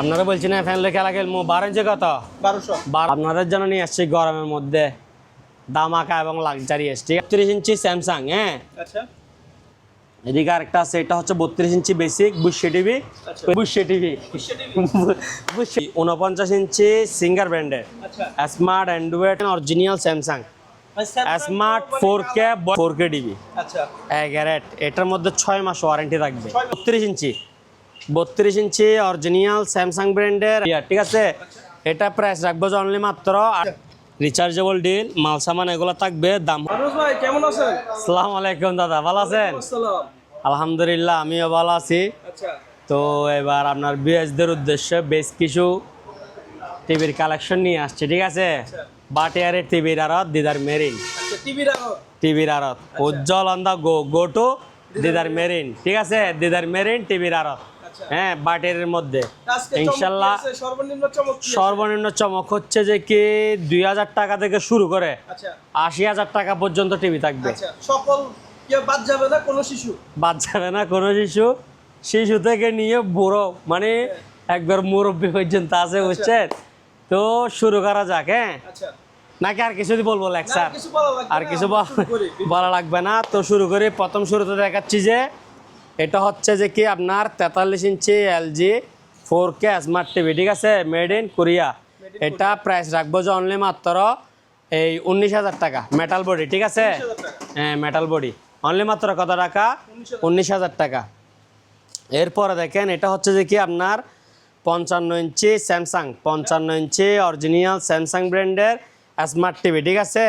আপনারা বলছেন না ফ্যান লেখা লাগে বারো ইঞ্চি কত বারোশো। আপনাদের জন্য নিয়ে আসছি গরমের মধ্যে। দামাকা এবং লাক্সারি এসটি একত্রিশ ইঞ্চি স্যামসাং হ্যাঁ? আচ্ছা। এদিকে আরেকটা আছে এটা হচ্ছে বত্রিশ inch basic Bush TV. Bush TV উনপঞ্চাশ ইঞ্চি সিঙ্গার ব্র্যান্ডের smart Android original Samsung smart four K four K TV গ্যারেট এটার মধ্যে ছয় মাস ওয়ারেন্টি থাকবে। বত্রিশ ইঞ্চি। বত্রিশ ইঞ্চি অরিজিনাল স্যামসাং ব্র্যান্ডের ঠিক আছে। এটা প্রাইস রাখব যে অনলি মাত্র। রিচার্জেবল ডিল মাল সামান এগুলো থাকবে দাম। ভাই কেমন আছেন? আসসালামু আলাইকুম দাদা ভালো আছেন? আলহামদুলিল্লাহ আমিও ভালো আছি। আচ্ছা। তো এবার আপনার বিএসদের উদ্দেশ্যে বেশ কিছু টিভির কালেকশন নিয়ে আসছে ঠিক আছে? বাটিয়ারের টিভির আরত দিদার মেরিন। আচ্ছা টিভির আরও আরত উজ্জ্বল on the go go to Didar marine. ঠিক আছে? দিদার মেরিন টিভির আরত আচ্ছা হ্যাঁ বাটের মধ্যে। ইনশাল্লাহ সর্বনিম্ন চমক সর্বনিম্ন চমক হচ্ছে যে কি দুই হাজার টাকা থেকে শুরু করে আচ্ছা। আশি হাজার টাকা পর্যন্ত টিভি থাকবে। আচ্ছা সকল বাদ যাবে না? কোনো শিশু? বাদ যাবে না কোনো শিশু। শিশু থেকে নিয়ে বুড়ো মানে একবার মুরব্বী পর্যন্ত আছে বুঝছেন? তো শুরু করা যাক হ্যাঁ? আচ্ছা। নাকি আর কিছু বলব লেকচার? আর কিছু। বলা লাগবে না। তো শুরু করি প্রথম শুরুতে দেখাচ্ছি যে এটা হচ্ছে যে কি আপনার তেতাল্লিশ inch LG four K smart TV ঠিক আছে? মেড ইন কোরিয়া এটা প্রাইস রাখব যে অনলি মাত্র এই উনিশ হাজার টাকা। মেটাল বডি ঠিক আছে? হ্যাঁ মেটাল বডি অনলি মাত্র কত টাকা? উনিশ হাজার। টাকা। এরপরে দেখেন এটা হচ্ছে যে কি আপনার পঞ্চান্ন ইঞ্চি স্যামসাং পঞ্চান্ন ইঞ্চি অরিজিনাল স্যামসাং ব্র্যান্ডের স্মার্ট টিভি ঠিক আছে?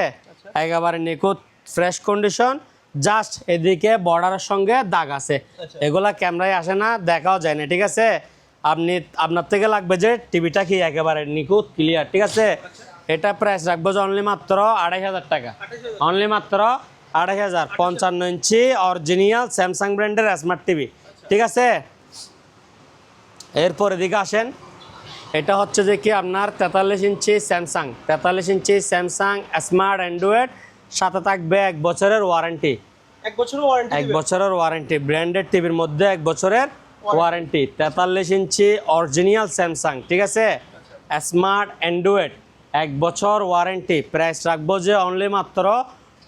একেবারে নিখুঁত ফ্রেশ কন্ডিশন জাস্ট এদিকে বর্ডারের সঙ্গে দাগ আছে। আচ্ছা। এগুলা ক্যামেরায় আসে না দেখাও যায় না ঠিক আছে? আপনি আপনার থেকে লাগবে যে টিভিটা কি একেবারে নিখুঁত ক্লিয়ার ঠিক আছে? এটা প্রাইস রাখব যে অনলি মাত্র আড়াই হাজার টাকা। অনলি মাত্র আড়াই হাজার পঞ্চান্ন ইঞ্চি অরিজিনাল স্যামসাং ব্র্যান্ডের স্মার্ট টিভি ঠিক আছে? এরপর এদিকে আসেন। এটা হচ্ছে যে কি আপনার তেতাল্লিশ ইঞ্চি স্যামসাং তেতাল্লিশ ইঞ্চি স্যামসাং স্মার্ট অ্যান্ড্রয়েড সাথে থাকবে এক বছরের ওয়ারেন্টি। এক বছরের ওয়ারেন্টি এক বছরের ওয়ারেন্টি। ব্র্যান্ডেড টিভির মধ্যে এক বছরের ওয়ারেন্টি। তেতাল্লিশ ইঞ্চি অরিজিনাল স্যামসাং ঠিক আছে? স্মার্ট অ্যান্ড্রয়েড এক বছর ওয়ারেন্টি। প্রাইস রাখব যে অনলি মাত্র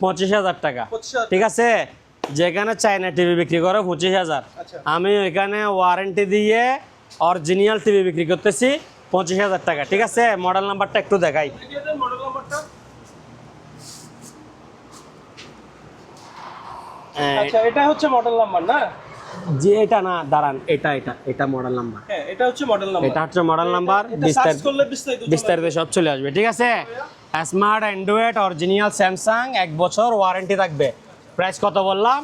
পঁচিশ হাজার টাকা। ঠিক আছে? যেখানে চায়না টিভি বিক্রি করে পঁচিশ হাজার। আচ্ছা। আমি ওইখানে ওয়ারেন্টি দিয়ে অরিজিনাল টিভি বিক্রি করতেছি পঁচিশ হাজার টাকা ঠিক আছে? মডেল নাম্বারটা একটু দেখাই মডেল নাম্বারটা হ্যাঁ, আচ্ছা এটা হচ্ছে মডেল নাম্বার না? যে এটা না দাঁড়ান এটা এটা এটা মডেল নাম্বার হ্যাঁ এটা হচ্ছে মডেল নাম্বার এটা হচ্ছে মডেল নাম্বার বিস্তারিত করলে বিস্তারিত বিস্তারিত সব চলে আসবে ঠিক আছে? স্মার্ট অ্যান্ড্রয়েড অরিজিনাল স্যামসাং এক বছর ওয়ারেন্টি থাকবে। প্রাইস কত বললাম?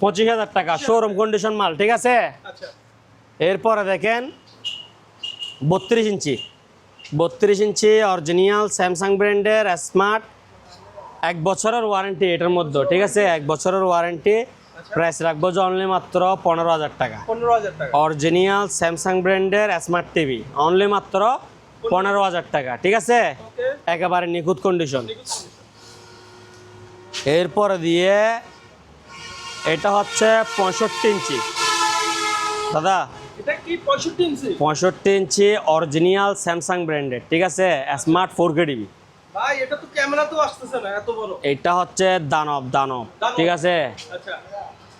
পঁচিশ হাজার টাকা শোরুম কন্ডিশন মাল ঠিক আছে? আচ্ছা। এরপরে দেখেন বত্রিশ ইঞ্চি। বত্রিশ ইঞ্চি অরিজিনাল স্যামসাং ব্র্যান্ডের স্মার্ট এক বছরের ওয়ারেন্টি এটার মধ্যে ঠিক আছে? এক বছরের ওয়ারেন্টি প্রাইস রাখব যে অনলি মাত্র পনেরো হাজার টাকা। পনেরো হাজার টাকা। অরিজিনাল স্যামসাং ব্র্যান্ডের স্মার্ট টিভি অনলি মাত্র পনেরো হাজার টাকা ঠিক আছে? একেবারে নিখুঁত কন্ডিশন এরপর দিয়ে এটা হচ্ছে পঁয়ষট্টি ইঞ্চি। দাদা? পঁয়ষট্টি ইঞ্চি? পঁয়ষট্টি ইঞ্চি অরিজিনাল স্যামসাং ব্র্যান্ডের ঠিক আছে? স্মার্ট ফোর কে টিভি ভাই এটা তো ক্যামেরা তো আসতেছে না এত বড়। এটা হচ্ছে দানব দানব। ঠিক আছে? আচ্ছা।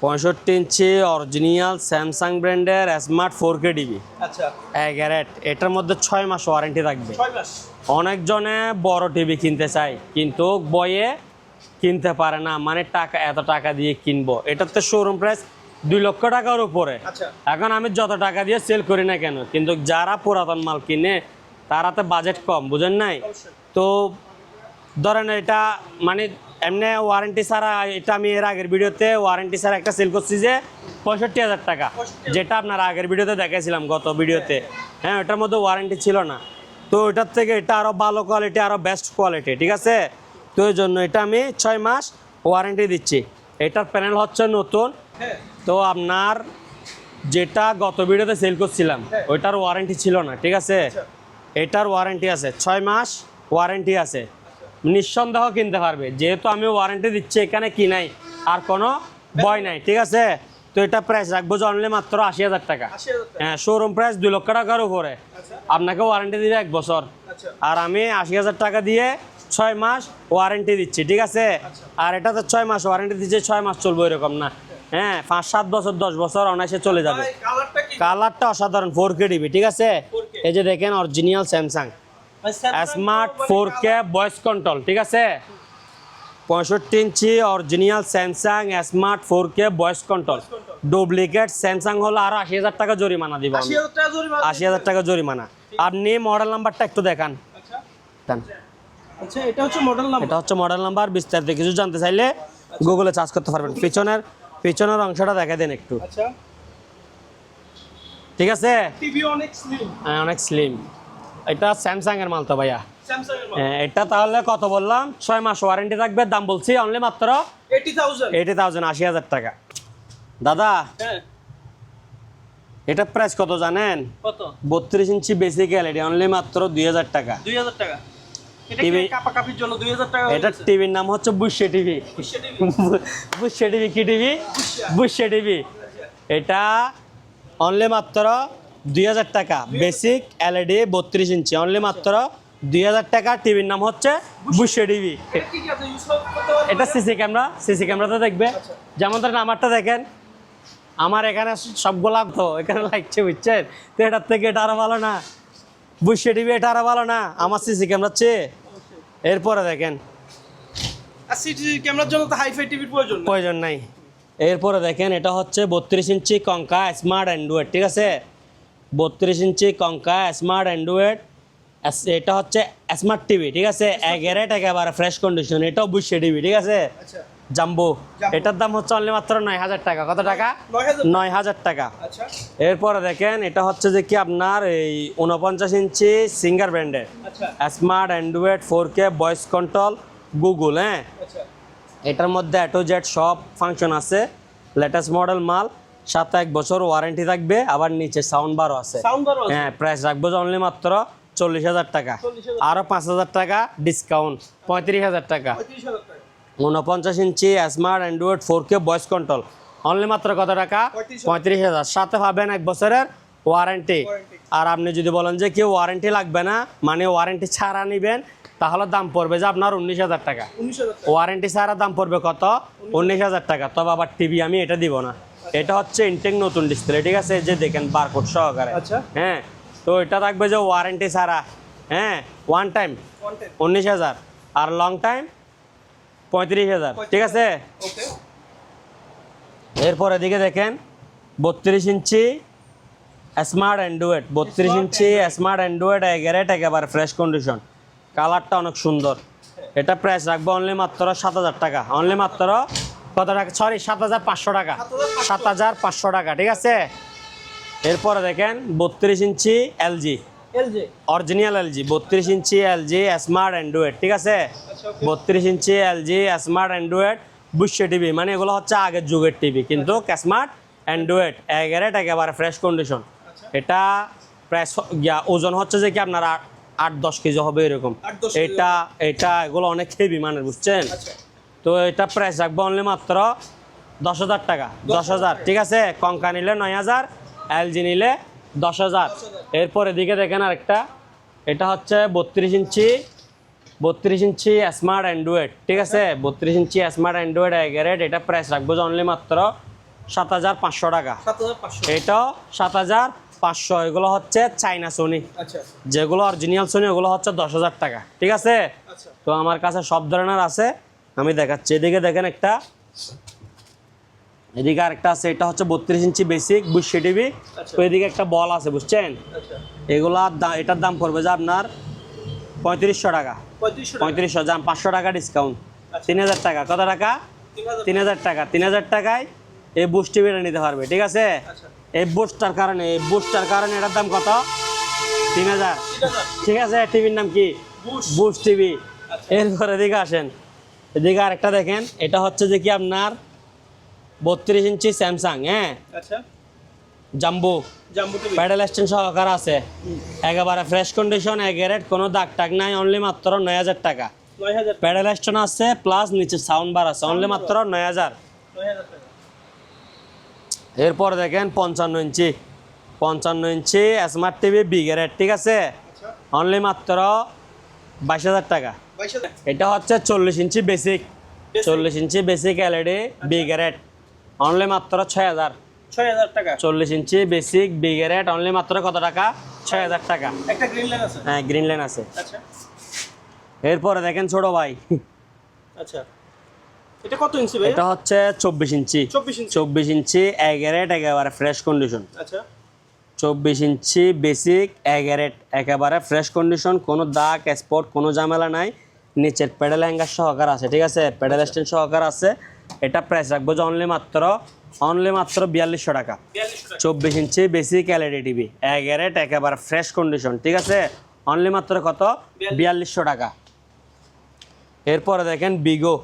পঁয়ষট্টি ইঞ্চি অরিজিনাল স্যামসাং ব্র্যান্ডের স্মার্ট ফোর কে টিভি আচ্ছা। গ্যারেট এটার মধ্যে ছয় মাস ওয়ারেন্টি থাকবে। অনেকজনে বড় টিভি কিনতে চায় কিন্তু বয়ে কিনতে পারে না। মানে টাকা এত টাকা দিয়ে কিনবো। এটার তো শোরুম প্রাইস দুই লক্ষ টাকার উপরে। আচ্ছা। এখন আমি যত টাকা দিয়ে সেল করি না কেন কিন্তু যারা পুরাতন মাল কিনে তারাতে বাজেট কম বুঝেন নাই? তো ধরেন এটা মানে এমনি ওয়ারেন্টি ছাড়া এটা আমি এর আগের ভিডিওতে ওয়ারেন্টি ছাড়া একটা সেল করছি যে পঁয়ষট্টি হাজার টাকা যেটা আপনার আগের ভিডিওতে দেখাইছিলাম গত ভিডিওতে। হ্যাঁ ওটার মধ্যে ওয়ারেন্টি ছিল না। তো ওটার থেকে এটা আরও ভালো কোয়ালিটি আরও বেস্ট কোয়ালিটি ঠিক আছে? তো এই জন্য এটা আমি ছয় মাস ওয়ারেন্টি দিচ্ছি। এটার প্যানেল হচ্ছে নতুন। তো আপনার যেটা গত ভিডিওতে সেল করছিলাম হ্যাঁ। ওইটার ওয়ারেন্টি ছিল না ঠিক আছে? আচ্ছা। এটার ওয়ারেন্টি আছে। ছয় মাস ওয়ারেন্টি আছে। নিঃসন্দেহ কিনতে পারবে। যেহেতু আমি ওয়ারেন্টি দিচ্ছি এখানে কি নাই আর কোনো ভয় নাই ঠিক আছে? তো এটা প্রাইস রাখব যে অনলি মাত্র আশি হাজার টাকা। হ্যাঁ শোরুম প্রাইস দুই লক্ষ টাকার উপরে। আচ্ছা। আপনাকে ওয়ারেন্টি দিবে এক বছর। আচ্ছা। আর আমি আশি হাজার টাকা দিয়ে ছয় মাস ওয়ারেন্টি দিচ্ছি ঠিক আছে? আর এটাতে ছয় মাস ওয়ারেন্টি দিচ্ছে ছয় মাস চলবো এরকম না। হ্যাঁ পাঁচ সাত বছর দশ বছর অনায়াসে চলে যাবে। কালারটা অসাধারণ ফোর কে ডিবি ঠিক আছে? এই যে দেখেন original Samsung smart four K voice control ঠিক আছে? পঁয়ষট্টি inch original Samsung smart four K voice control duplicate Samsung হলো আরও আশি হাজার টাকা জরিমানা দিব আশি হাজার টাকা জরিমানা আপনি মডেল নাম্বারটা একটু দেখান। আচ্ছা। আচ্ছা এটা হচ্ছে মডেল নাম্বার এটা হচ্ছে মডেল নাম্বার বিস্তারিত কিছু জানতে চাইলে গুগলে চার্জ করতে পারবেন। পিছনের পিছনের অংশটা দেখা দেন একটু। আচ্ছা। ঠিক আছে? টিভি অনেক স্লিম অনেক স্লিম এটা স্যামসাং এর মাল তো ভাইয়া। হ্যাঁ, এটা তাহলে কত বললাম? ছয় মাস ওয়ারেন্টি থাকবে দাম বলছি অনলি মাত্র এইটি থাউজেন্ড আশি হাজার টাকা। দাদা হ্যাঁ। এটা প্রাইস কত জানেন? কত? বত্রিশ ইঞ্চি বেসিক এলইডি অনলি মাত্র দুই হাজার টাকা। দুই হাজার টাকা। এটা টিভির নাম হচ্ছে বুশে টিভি। বুঝছে টিভি। কি টিভি? Bush TV. এটা অনলি মাত্র দুই হাজার টাকা। বেসিক এলইডি বত্রিশ ইঞ্চি। অনলি মাত্র দুই হাজার টাকা। টিভির নাম হচ্ছে বুশে টিভি এটা সিসি ক্যামেরা সিসি ক্যামেরাতে দেখবে। যেমন ধরেন আমারটা দেখেন। আমার এখানে সবগুলা তো এখানে লাগছে বুঝছেন? তো এটার থেকে এটা আরও ভালো না। বুঝছে টিভি এটা আরও ভালো না। আমার সিসি ক্যামেরার চেয়ে এরপরে দেখেন। ক্যামেরার জন্য তো হাইফাই টিভির প্রয়োজন প্রয়োজন নাই। এরপরে দেখেন এটা হচ্ছে বত্রিশ ইঞ্চি কঙ্কা স্মার্ট অ্যান্ড্রয়েড ঠিক আছে? বত্রিশ ইঞ্চি কঙ্কা স্মার্ট অ্যান্ড্রয়েড এটা হচ্ছে স্মার্ট টিভি ঠিক আছে? এগারেট একেবারে ফ্রেশ কন্ডিশন এটাও বুঝছে টিভি ঠিক আছে? আচ্ছা। জাম্বো। এটার দাম হচ্ছে অনলি মাত্র নয় হাজার টাকা। কত টাকা? নয় হাজার। টাকা। আচ্ছা। এরপরে দেখেন এটা হচ্ছে যে কি আপনার এই উনপঞ্চাশ ইঞ্চি সিঙ্গার ব্র্যান্ডের smart Android four K voice control Google হ্যাঁ? আচ্ছা। এটার মধ্যে অ্যাটো জেড সব ফাংশন আছে। লেটেস্ট মডেল মাল। সাথে এক বছর ওয়ারেন্টি থাকবে আবার নিচে সাউন্ড বারও আছে। হ্যাঁ প্রাইস রাখব অনলি মাত্র চল্লিশ হাজার টাকা। আরও পাঁচ হাজার টাকা ডিসকাউন্ট পঁয়ত্রিশ হাজার টাকা। উনপঞ্চাশ inch smart Android four K voice control only মাত্র কত টাকা? পঁয়ত্রিশ হাজার। সাথে পাবেন এক বছরের ওয়ারেন্টি আর আপনি যদি বলেন যে কেউ ওয়ারেন্টি লাগবে না মানে ওয়ারেন্টি ছাড়া নেবেন তাহলে দাম পড়বে যে আপনার উনিশ হাজার টাকা। উনিশ হাজার টাকা। ওয়ারেন্টি ছাড়া দাম পড়বে কত? উনিশ হাজার। টাকা। তবে আবার টিভি আমি এটা দিব না। এটা হচ্ছে ইনটেক নতুন ডিসপ্লে ঠিক আছে? যে দেখেন বারকোড সহকারে। আচ্ছা। হ্যাঁ তো এটা থাকবে যে ওয়ারেন্টি ছাড়া। হ্যাঁ ওয়ান টাইম উনিশ হাজার। আর লং টাইম পঁয়ত্রিশ হাজার ঠিক আছে? এরপর এদিকে দেখেন বত্রিশ ইঞ্চি স্মার্ট অ্যান্ড্রয়েড বত্রিশ ইঞ্চি স্মার্ট অ্যান্ড্রয়েড এগারেট একেবারে ফ্রেশ কন্ডিশন কালারটা অনেক সুন্দর। এটা প্রাইস রাখব অনলি মাত্র সাত হাজার টাকা। অনলি মাত্র কত টাকা? সরি সাত হাজার পাঁচশো টাকা। সাত হাজার পাঁচশো টাকা ঠিক আছে? এরপরে দেখেন বত্রিশ ইঞ্চি এলজি। অরিজিনাল এলজি বত্রিশ ইঞ্চি এলজি স্মার্ট অ্যান্ড্রয়েড ঠিক আছে? বত্রিশ inch LG smart Android Bush TV মানে এগুলো হচ্ছে আগের যুগের টিভি কিন্তু স্মার্ট অ্যান্ড্রয়েড এগারেট একেবারে ফ্রেশ কন্ডিশন আচ্ছা। এটা প্রায় ওজন হচ্ছে যে কি আপনার আট দশ কেজি হবে এরকম। এটা এটা এগুলো অনেক হেভি মানের বুঝছেন? আচ্ছা। তো এটা প্রাইস রাখব অনলি মাত্র দশ হাজার টাকা। দশ হাজার। ঠিক আছে? কঙ্কা নিলে নয় হাজার এলজি নিলে দশ হাজার। এরপর এদিকে দেখেন আরেকটা। এটা হচ্ছে বত্রিশ ইঞ্চি বত্রিশ ইঞ্চি স্মার্ট অ্যান্ড্রয়েড ঠিক আছে? বত্রিশ ইঞ্চি স্মার্ট অ্যান্ড্রয়েড এগারেট এটা প্রাইস রাখব অনলি মাত্র সাত হাজার পাঁচশো টাকা। এটাও সাত হাজার পাঁচশো। এগুলো হচ্ছে চাইনা সোনি আচ্ছা যেগুলো অরিজিনাল সোনি ওগুলো হচ্ছে দশ হাজার টাকা। ঠিক আছে? আচ্ছা। তো আমার কাছে সব ধরনের আছে। আমি দেখাচ্ছি। এদিকে দেখেন একটা এদিকে আরেকটা আছে এটা হচ্ছে বত্রিশ ইঞ্চি বেসিক বুঝছি টিভি। আচ্ছা। তো এদিকে একটা বল আছে বুঝছেন? আচ্ছা। এগুলার দাম এটার দাম পড়বে যে আপনার পঁয়ত্রিশশো টাকা। পঁয়ত্রিশশো দাম পাঁচশো টাকা ডিসকাউন্ট আচ্ছা। তিন হাজার টাকা কত টাকা? তিন হাজার টাকা। তিন হাজার টাকায় এই বুস্ট টিভিটা নিতে পারবে ঠিক আছে? এই বুস্টার কারণে এই বুস্টার কারণে এটার দাম কত? তিন হাজার। ঠিক আছে টিভির নাম কি? Bush boost TV. এরপর এদিকে আসেন। এদিকে আরেকটা দেখেন এটা হচ্ছে যে কি আপনার বত্রিশ ইঞ্চি স্যামসাং হ্যাঁ? আচ্ছা। জাম্বু। প্যাডেল স্ট্যান্ড সহকার আছে। একেবারে ফ্রেশ কন্ডিশন এগারেট কোনো দাগ টাগ নাই অনলি মাত্র নয় হাজার টাকা। প্যাডেল স্ট্যান্ড আছে প্লাস নিচে সাউন্ড বার আছে অনলি মাত্র নয় হাজার। এরপরে দেখেন পঞ্চান্ন ইঞ্চি। পঞ্চান্ন ইঞ্চি স্মার্ট টিভি বিগেরেট ঠিক আছে? আচ্ছা। অনলি মাত্র বাইশ হাজার টাকা। এটা হচ্ছে চল্লিশ ইঞ্চি বেসিক চল্লিশ ইঞ্চি বেসিক এলইডি বিগেরেট অনলি মাত্র ছয় হাজার। ছয় হাজার টাকা? চল্লিশ ইঞ্চি বেসিক বিগেরেট অনলি মাত্র কত টাকা? ছয় হাজার টাকা। একটা গ্রিন লাইন আছে? হ্যাঁ গ্রিন লাইন আছে। আচ্ছা। এরপরে দেখেন ছোট ভাই। আচ্ছা। এটা কত ইঞ্চি ভাই এটা হচ্ছে চব্বিশ ইঞ্চি। চব্বিশ ইঞ্চি। একেবারে ফ্রেশ কন্ডিশন আচ্ছা। চব্বিশ ইঞ্চি বেসিক এগারেট একেবারে ফ্রেশ কন্ডিশন কোনো দাগ স্পট কোনো ঝামেলা নাই। নিচের প্যাডেল হ্যাঙ্গার সহকার আছে ঠিক আছে? প্যাডেল স্ট্যান্ড সহকার আছে। এটা প্রাইস রাখব যে অনলি মাত্র অনলি মাত্র বিয়াল্লিশশো টাকা। চব্বিশ ইঞ্চি বেসিক এলইডি টিভি এগারেট একেবারে ফ্রেশ কন্ডিশন ঠিক আছে? অনলি মাত্র কত? বিয়াল্লিশশো টাকা। এরপরে দেখেন বিগো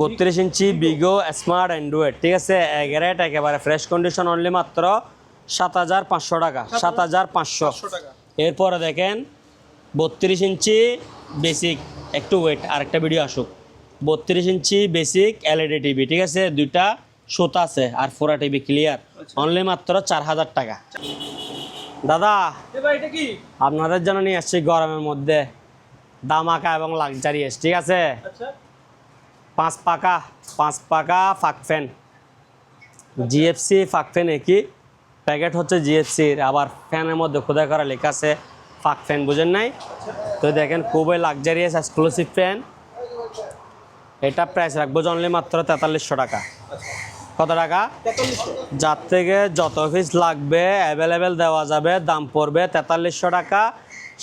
বত্রিশ ইঞ্চি বিগো স্মার্ট অ্যান্ড্রয়েড ঠিক আছে? এগারেট একেবারে ফ্রেশ কন্ডিশন অনলি মাত্র সাত হাজার পাঁচশো টাকা। সাত হাজার পাঁচশো। পাঁচশো টাকা। এরপরে দেখেন বত্রিশ ইঞ্চি বেসিক একটু ওয়েট আরেকটা ভিডিও আসুক। বত্রিশ ইঞ্চি বেসিক এলইডি টিভি ঠিক আছে? দুইটা সুতা আছে আর ফোরা টিভি ক্লিয়ার অনলি মাত্র চার হাজার টাকা। দাদা আপনাদের জন্য নিয়ে আসছি গরমের মধ্যে দামাকা এবং লাক্সারিয়াস ঠিক আছে? আচ্ছা। পাঁচ পাকা পাঁচ পাকা ফাঁক ফ্যান জিএফসি ফাক ফ্যান একই প্যাকেট হচ্ছে জিএফসির আবার ফ্যানের মধ্যে খোদাই করা লেখা আছে ফাক ফ্যান বুঝেন নাই? তো দেখেন খুবই লাক্সারিয়াস এক্সক্লুসিভ ফ্যান এটা প্রাইস রাখব অনলি মাত্র তেতাল্লিশশো টাকা। কত টাকা? যার থেকে যত পিস লাগবে অ্যাভেলেবেল দেওয়া যাবে, দাম পড়বে তেতাল্লিশশো টাকা।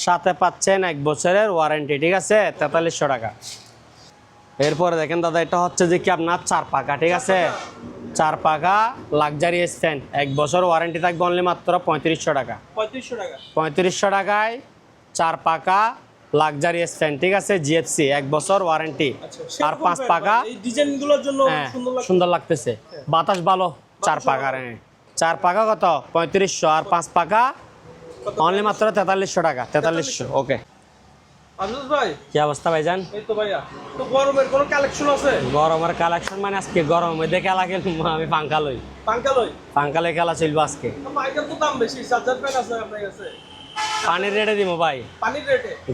সাথে পাচ্ছেন এক বছরের ওয়ারেন্টি ঠিক আছে? তেতাল্লিশশো টাকা। এরপরে দেখেন দাদা, এটা হচ্ছে যে কি আপনার চার পাকা, ঠিক আছে? চার পাকা লাক্সারি স্ট্যান্ড এক বছর ওয়ারেন্টি থাকবে অনলি মাত্র পঁয়ত্রিশশো টাকা। পঁয়ত্রিশশো টাকা। পঁয়ত্রিশশো টাকায় চার পাকা লাক্সারি স্ট্যান্ড ঠিক আছে? জিএফসি এক বছর ওয়ারেন্টি আচ্ছা আর পাঁচ পাকা ডিজাইনগুলোর জন্য হ্যাঁ সুন্দর সুন্দর লাগতেছে। বাতাস ভালো চার পাকার হ্যাঁ চার পাকা কত? পঁয়ত্রিশশো। আর পাঁচ পাকা অনলি মাত্র তেতাল্লিশশো টাকা তেতাল্লিশশো ওকে গরমের কালেকশন আছে? গরমের কালেকশন মানে আজকে গরম আমি পাঙ্খা লই। পাঙ্কা লই? পাঙ্খা লই খেলা চলবো আজকে। পানির রেটে দিব ভাই।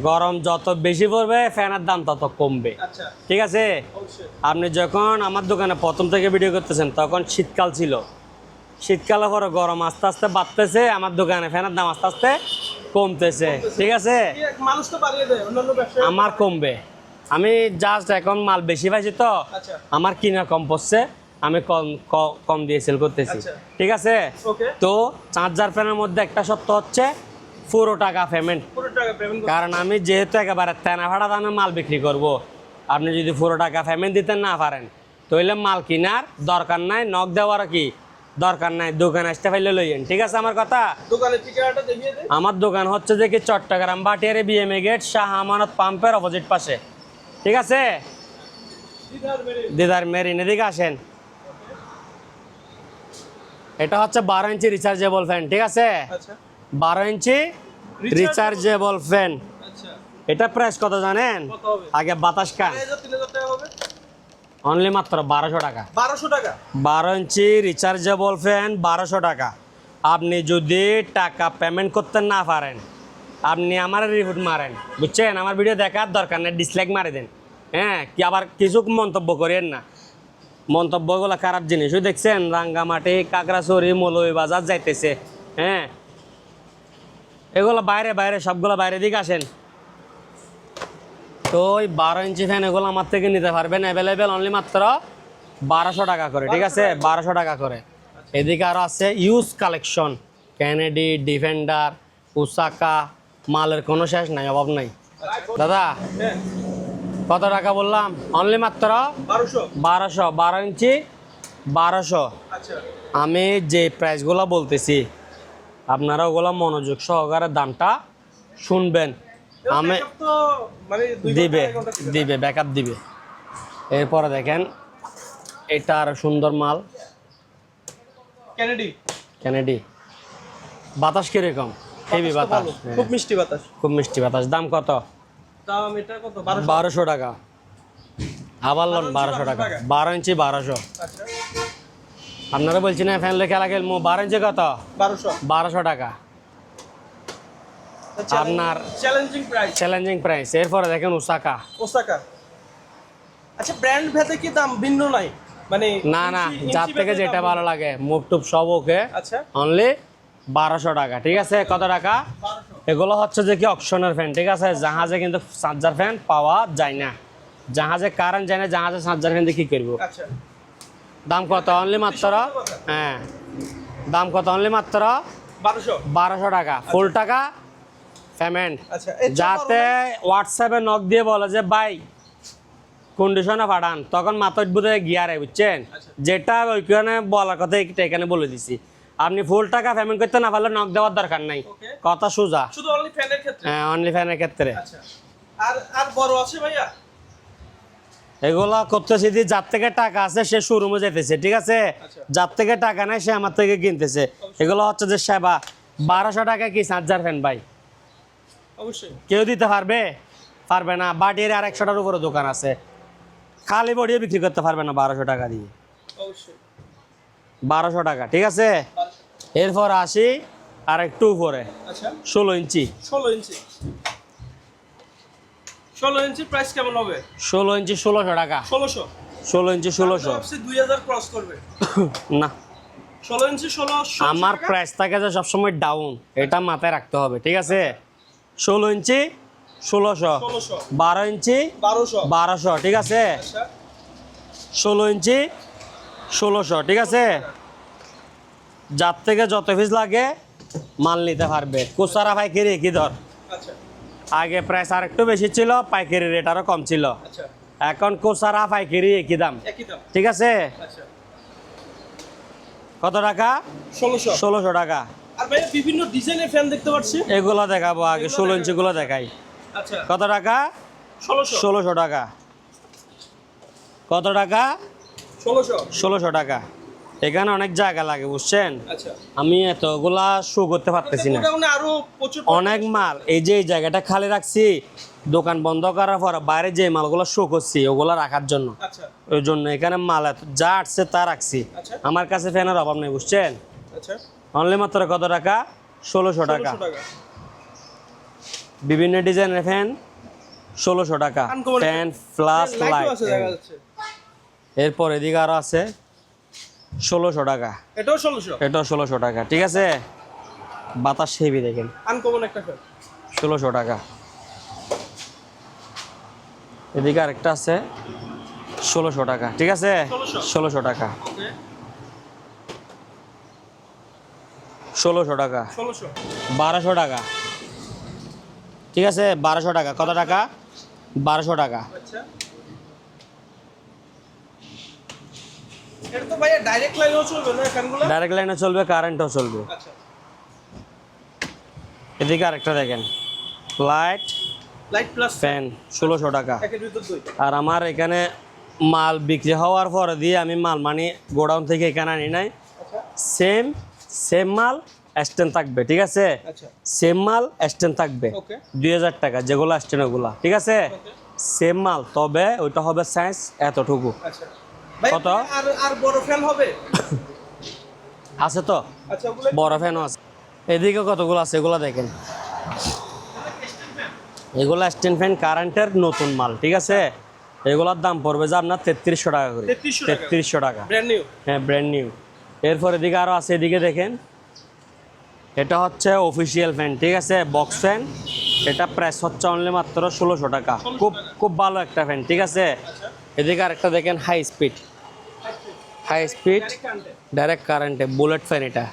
গরম যত বেশি পড়বে ফ্যানের দাম তত কমবে। আচ্ছা। ঠিক আছে? আপনি যখন আমার দোকানে প্রথম থেকে ভিডিও করতেছেন তখন শীতকাল ছিল। শীতকালের পরে গরম আস্তে আস্তে বাড়তেছে আমার দোকানে ফ্যানের দাম আস্তে আস্তে কমতেছে ঠিক আছে? তো আমার কমবে। আমি জাস্ট এখন মাল বেশি পাইছি তো আচ্ছা। আমার কিনা কম পড়ছে আমি কম কম দিয়ে সেল করতেছি। আচ্ছা। ঠিক আছে? তো চার্জার ফ্যানের মধ্যে একটা সত্য হচ্ছে পুরো টাকা পেমেন্ট পুরো টাকা পেমেন্ট কারণ আমি যেহেতু একেবারে তেনা ভাড়া দামে মাল বিক্রি করব। আপনি যদি পুরো টাকা পেমেন্ট দিতে না পারেন তাহলে মাল কিনার দরকার নাই নখ দেওয়ার কি? দরকার নাই দোকান আসতে পারলে লইয়েন ঠিক আছে আমার কথা? দোকানের ঠিকানাটা দেখিয়ে আমার দোকান হচ্ছে যে কি চট্টগ্রাম বাটিয়ারে বিএমএ গেট শাহ আমানত পাম্পের অপোজিট পাশে। ঠিক আছে? দিদার মেরে দিদার মেরিন এদিকে আসেন। এটা হচ্ছে বারো ইঞ্চি রিচার্জেবল ফ্যান ঠিক আছে? আচ্ছা। বারো ইঞ্চি রিচার্জেবল ফ্যান আচ্ছা। এটা প্রাইস কত জানেন? কত হবে? আগে বাতাস কান অনলি মাত্র বারোশো টাকা। বারোশো টাকা? বারো ইঞ্চি রিচার্জেবল ফ্যান বারোশো টাকা। আপনি যদি টাকা পেমেন্ট করতে না পারেন আপনি আমার রিপোর্ট মারেন। বুঝছেন? আমার ভিডিও দেখার দরকার নেই ডিসলাইক মারে দেন। হ্যাঁ? কি আবার কিছু মন্তব্য করেন না। মন্তব্যগুলো খারাপ জিনিস ওই দেখছেন রাঙ্গামাটি কাকড়াছড়ি মলই বাজার যাইতেছে। হ্যাঁ? এগুলো বাইরে বাইরে সবগুলো বাইরে দিকে আসেন। তো ওই বারো ইঞ্চি ফ্যান এগুলো আমার থেকে নিতে পারবেন অ্যাভেলেবেল অনলি মাত্র বারোশো টাকা করে ঠিক আছে? বারোশো টাকা। করে। এদিকে আরও আছে use collection Kennedy Defender Osaka মালের কোনো শেষ নাই অভাব নাই। দাদা কত টাকা বললাম? অনলি মাত্র বারোশো। বারোশো বারো ইঞ্চি বারোশো। আচ্ছা। আমি যে প্রাইসগুলো বলতেছি আপনারা ওগুলো মনোযোগ সহকারে দামটা শুনবেন। আমি মানে দিবে দিবে। ব্যাকআপ দিবে এরপরে দেখেন এটা আর সুন্দর মাল কেনেডি কেনেডি বাতাস কীরকম হেভি বাতাস হ্যাঁ, খুব মিষ্টি বাতাস খুব মিষ্টি বাতাস দাম কত দাম এটা কত বারোশো টাকা আবার লোন বারো বারোশো টাকা। বারো ইঞ্চি বারোশো আচ্ছা আপনারা বলছি না ফ্যান লেখা লাগে বারো ইঞ্চি কত বারোশো বারোশো টাকা আপনার- চ্যালেঞ্জিং প্রাইস চ্যালেঞ্জিং প্রাইস এরপরে দেখেন উসাকা ওসাকা আচ্ছা ব্র্যান্ড ভেদে কি দাম ভিন্ন নাই? মানে না না যার থেকে যেটা ভালো লাগে মুখ টুপ সব ওকে। আচ্ছা। অনলি বারোশো টাকা ঠিক আছে? কত টাকা? এগুলো হচ্ছে যে কি অপশনের ফ্যান ঠিক আছে? জাহাজে কিন্তু চার্জার ফ্যান পাওয়া যায় না। জাহাজে কারেন্ট যায় না জাহাজে চার্জার ফ্যান দিয়ে কি করব? আচ্ছা। দাম কত? অনলি মাত্র হ্যাঁ। দাম কত? অনলি মাত্র বারোশো। বারোশো টাকা। ফুল টাকা পেমেন্ট আচ্ছা যাতে হোয়াটসঅ্যাপে নক দিয়ে বলে যে ভাই কন্ডিশনে পাঠান তখন মাথায় বুধে গিয়ারে বুঝছেন? আচ্ছা। যেটা ওইখানে বলার কথা এখানে বলে দিছি। আপনি ফুল টাকা পেমেন্ট করতে না পারলে নক দেওয়ার দরকার নাই। কথা সোজা। শুধু অনলি ফ্যানের ক্ষেত্রে? হ্যাঁ অনলি ফ্যানের ক্ষেত্রে। আচ্ছা। আর আর বড় আছে ভাইয়া? এগুলা করতেছি যে যার থেকে টাকা আছে সে শোরুমে যেতেছে ঠিক আছে। যার থেকে টাকা নেই সে আমার থেকে কিনতেছে। এগুলো হচ্ছে যে সেবা। বারোশো টাকা কি চার্জার ফ্যান ভাই? অবশ্যই। কেউ দিতে পারবে? পারবে না। বাটির আর একশোটার উপরে দোকান আছে। খালি বডিও বিক্রি করতে পারবে না বারোশো টাকা দিয়ে। অবশ্যই। বারোশো টাকা ঠিক আছে? এরপর আসি আর একটু উপরে। আচ্ছা। ষোলো ইঞ্চি। ষোলো ইঞ্চি। ষোলো ইঞ্চি প্রাইস কেমন হবে? ষোলো ইঞ্চি ষোলোশো টাকা। ষোলোশো। ষোলো ইঞ্চি ষোলোশো। দুই হাজার ক্রস করবে। না। ষোলো ইঞ্চি ষোলো আমার প্রাইস থাকে যে সবসময় ডাউন এটা মাথায় রাখতে হবে ঠিক আছে? ষোলো ইঞ্চি ষোলোশো বারো ইঞ্চি বারোশো। ঠিক আছে? আচ্ছা। ষোলো ইঞ্চি ষোলোশো ঠিক আছে? যার থেকে যত পিস লাগে মাল নিতে পারবে। কুসারা পাইকারি একই ধর আচ্ছা। আগে প্রাইস আর একটু বেশি ছিল পাইকারি রেট আরও কম ছিল। আচ্ছা। এখন কুসারা পাইকারি একই দাম। ঠিক আছে? কত টাকা? ষোলোশো। ষোলোশো টাকা। আর ভাইয়া বিভিন্ন ডিজাইনের ফ্যান দেখতে পাচ্ছি। এগুলো দেখাবো আগে ষোলো ইঞ্চিগুলো দেখাই। আচ্ছা। কত টাকা? ষোলোশো। টাকা। কত টাকা? ষোলোশো। টাকা। এখানে অনেক জায়গা লাগে বুঝছেন? আচ্ছা। আমি এতগুলা শো করতে পারতেছি না। অনেক মাল। এই যে এই জায়গাটা খালি রাখছি দোকান বন্ধ করার পর বাইরে যে মালগুলো শো করছি ওগুলা রাখার জন্য। আচ্ছা। ওই জন্য এখানে মাল যা আসছে তা রাখছি। আচ্ছা। আমার কাছে ফ্যানের অভাব নেই বুঝছেন? আচ্ছা। অনলি মাত্র কত টাকা? ষোলোশো টাকা। বিভিন্ন ডিজাইনের ফ্যান ষোলোশো টাকা। ফ্যান ফ্লাস লাইট এরপর এদিকে আরও আছে ষোলোশো টাকা। এটাও ষোলোশো। এটাও ষোলোশো টাকা ঠিক আছে? বাতাস হেভি দেখেন। আনকমন একটা ষোলোশো টাকা। এদিকে আরেকটা আছে ষোলোশো টাকা ঠিক আছে? ষোলোশো। টাকা ওকে ষোলোশো টাকা। বারোশো টাকা। ঠিক আছে? বারোশো টাকা। কত টাকা? বারোশো টাকা। আচ্ছা। ডাইরেক্ট ডাইরেক্ট লাইনে চলবে কারেন্টও চলবে আচ্ছা। এদিকে আরেকটা দেখেন। লাইট লাইট প্লাস ফ্যান ষোলোশো টাকা। আর আমার এখানে মাল বিক্রি হওয়ার পরে দিয়ে আমি মাল মানে গোডাউন থেকে এখানে আনি নাই। আচ্ছা। সেম সেম মাল স্ট্যান্ড থাকবে ঠিক আছে? আচ্ছা। সেম মাল স্ট্যান্ড থাকবে। দুই হাজার টাকা যেগুলো স্ট্যান্ড ওগুলা ঠিক আছে? সেম মাল তবে ওইটা হবে সাইজ এতটুকু। আচ্ছা। কত? আর আর বড় ফ্যান হবে? আছে তো? আচ্ছা বড় ফ্যানও আছে। এদিকে কতগুলো আছে এগুলো দেখেন। এগুলো স্ট্যান্ড ফ্যান কারেন্টের নতুন মাল ঠিক আছে? এগুলোর দাম পড়বে যে আপনার তেত্রিশশো টাকা করে। তেত্রিশশো টাকা। হ্যাঁ ব্র্যান্ড নিউ এরপর এদিকে আরও আছে এদিকে দেখেন। এটা হচ্ছে অফিসিয়াল ফ্যান ঠিক আছে? বক্স ফ্যান এটা প্রাইস হচ্ছে অনলি মাত্র ষোলোশো টাকা। খুব খুব ভালো একটা ফ্যান ঠিক আছে? এদিকে আরেকটা দেখেন high speed high speed direct কারেন্টে বুলেট ফ্যান এটা।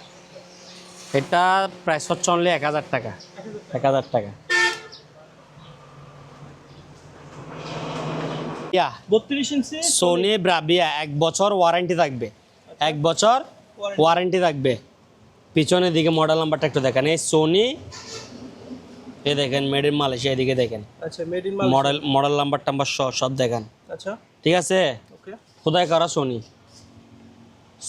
এটা প্রাইস হচ্ছে অনলি এক হাজার টাকা। এক হাজার টাকা। ইয়া 32 ইঞ্চি সোনি ব্রাভিয়া এক বছর ওয়ারেন্টি থাকবে। এক বছর ওয়ারেন্টি থাকবে। পিছনের দিকে মডেল নাম্বারটা একটু দেখেন। এই সোনি এ দেখেন মেড ইন মালয়েশিয়া এদিকে দেখেন। আচ্ছা made in model model number টাম্বার সব দেখেন। আচ্ছা। ঠিক আছে? ওকে খোদাই করা সোনি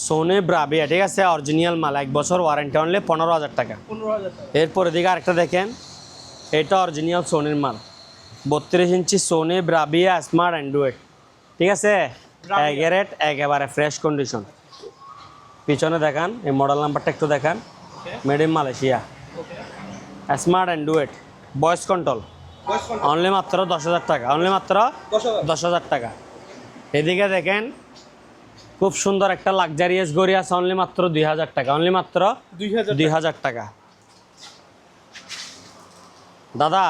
সোনি ব্রাভিয়া ঠিক আছে? অরিজিনাল মাল এক বছর ওয়ারেন্টি অনলি পনেরো হাজার টাকা। 15000 টাকা। এরপর এদিকে আরেকটা দেখেন। এটা অরিজিনাল সোনির মাল। বত্রিশ ইঞ্চি সোনি ব্রাভিয়া স্মার্ট অ্যান্ড্রয়েড ঠিক আছে। এগারেট একেবারে ফ্রেশ কন্ডিশন পিছনে দেখান এই মডেল নাম্বারটা একটু দেখান। Made in Malaysia smart Android voice control only মাত্র দশ হাজার টাকা অনলি মাত্র দশ হাজার। টাকা। এদিকে দেখেন খুব সুন্দর একটা লাক্সারিয়াস গড়ি আছে অনলি মাত্র দুই হাজার টাকা অনলি মাত্র দুই হাজার টাকা। দাদা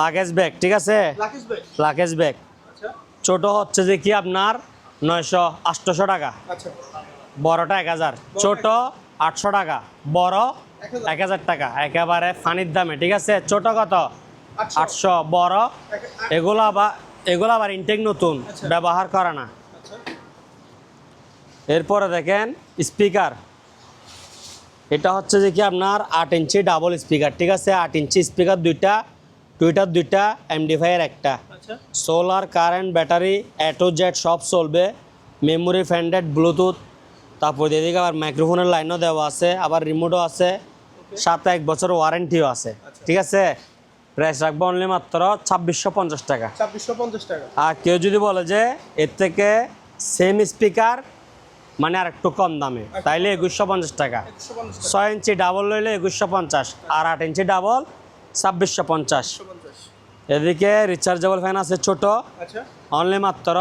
লাগেজ ব্যাগ ঠিক আছে? লাগেজ ব্যাগ আচ্ছা। ছোট হচ্ছে যে কি আপনার নয়শো আটশোশো টাকা। আচ্ছা। বড়টা এক হাজার ছোট আটশো টাকা বড় এক হাজার। টাকা একেবারে ফানির দামে ঠিক আছে? ছোট কত? আটশো। বড়। এগুলো আবার এগুলো আবার ইনটেক নতুন আচ্ছা। ব্যবহার করে না। আচ্ছা। এরপরে দেখেন স্পিকার এটা হচ্ছে যে কি আপনার আট ইঞ্চি ডাবল স্পিকার ঠিক আছে? আট ইঞ্চি স্পিকার দুইটা টুইটার দুইটা এমডিফাইয়ের একটা। আচ্ছা। Solar current battery A to Z সব চলবে। মেমোরি ফ্যান্ডেড ব্লুটুথ। তারপর এদিকে আবার মাইক্রোফোনের লাইনও দেওয়া আছে আবার রিমোটও আছে। সাথে এক বছর ওয়ারেন্টিও আছে। ঠিক আছে? প্রাইস রাখব অনলি মাত্র ছাব্বিশশো পঞ্চাশ টাকা। ছাব্বিশশো পঞ্চাশ টাকা। আর কেউ যদি বলে যে এর থেকে সেম স্পিকার মানে আর একটু কম দামে তাইলে একুশশো পঞ্চাশ টাকা। একশো পঞ্চাশ টাকা। ছয় ইঞ্চি ডাবল লইলে একুশশো পঞ্চাশ। আর আট ইঞ্চি ডাবল ছাব্বিশশো পঞ্চাশ। এদিকে রিচার্জেবল ফ্যান আছে ছোট। আচ্ছা। অনলি মাত্র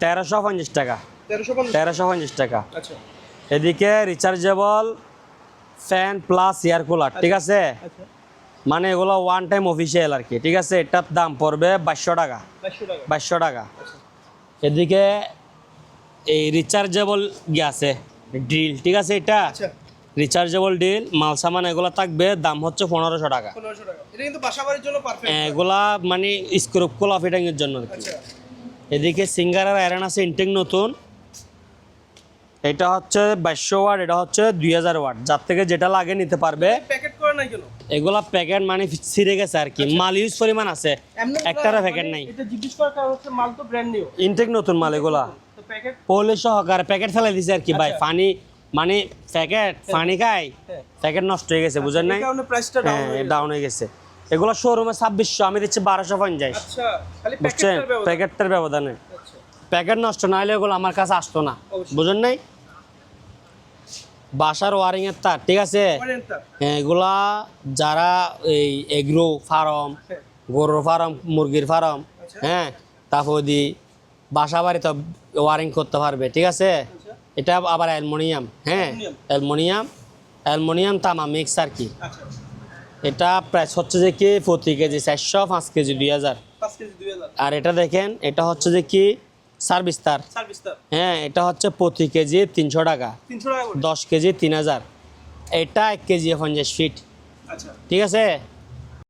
তেরোশো পঞ্চাশ টাকা। তেরোশো পঞ্চাশ। টাকা। আচ্ছা। এদিকে rechargeable fan plus air cooler ঠিক আছে? আচ্ছা। মানে এগুলো ওয়ান টাইম অফিসিয়াল আর কি ঠিক আছে? এটার দাম পড়বে বাইশশো টাকা। বাইশশো টাকা। আচ্ছা। এদিকে এই রিচার্জেবল ইয়ে আছে ড্রিল ঠিক আছে এটা? আচ্ছা। রিচার্জেবল ডিল মাল সামান এগুলো থাকবে দাম হচ্ছে পনেরোশো টাকা। পারফেক্ট এগুলা মানে স্ক্রুপ কোলা ফিটিংয়ের জন্য আর কি। আচ্ছা। এদিকে সিঙ্গারের আয়রন আছে ইনটেক নতুন। এটা হচ্ছে বাইশশো ওয়াট এটা হচ্ছে দুই হাজার ওয়াট। যার থেকে যেটা লাগে নিতে পারবে। প্যাকেট এগুলা প্যাকেট মানে ছিঁড়ে গেছে আর কি। মাল ইউজ পরিমাণ আছে। এমনি একটারও মানে প্যাকেট নাই ইনটেক নতুন মাল এগুলা। প্যাকেট সহকারে প্যাকেট ফেলাই দিছে আর কি ভাই। আচ্ছা। পানি মানে প্যাকেট পানি খাই হ্যাঁ। প্যাকেট নষ্ট হয়ে গেছে বুঝেন নাই? ডাউন হ্যাঁ হয়ে গেছে। হয়ে এগুলো শোরুমে ছাব্বিশশো আমি দিচ্ছি বারোশো পঞ্চাশ। আচ্ছা বুঝছেন? প্যাকেটটার ব্যবধানে। আচ্ছা। প্যাকেট নষ্ট না হলে এগুলো আমার কাছে আসতো না। বুঝেন নাই? বাসার ওয়ারিং এর তার ঠিক আছে? হ্যাঁ, এগুলা যারা এই এগ্রো ফার্ম হ্যাঁ। গরুর ফার্ম মুরগির ফার্ম আচ্ছা। হ্যাঁ তারপর দি বাসা বাড়িতে ওয়ারিং করতে পারবে ঠিক আছে? এটা আবার অ্যালমোনিয়াম হ্যাঁ? অ্যালুমিনিয়াম। অ্যালমোনিয়াম তামা মিক্স আর কি। আচ্ছা এটা প্রাইস হচ্ছে যে কি প্রতি কেজি চারশো পাঁচ কেজি দুই হাজার। আর এটা দেখেন এটা হচ্ছে যে কি সার্ভিস তার। হ্যাঁ এটা হচ্ছে প্রতি কেজি তিনশো টাকা। দশ কেজি তিন হাজার। এটা এক কেজি পঞ্চাশ ফিট আচ্ছা। ঠিক আছে?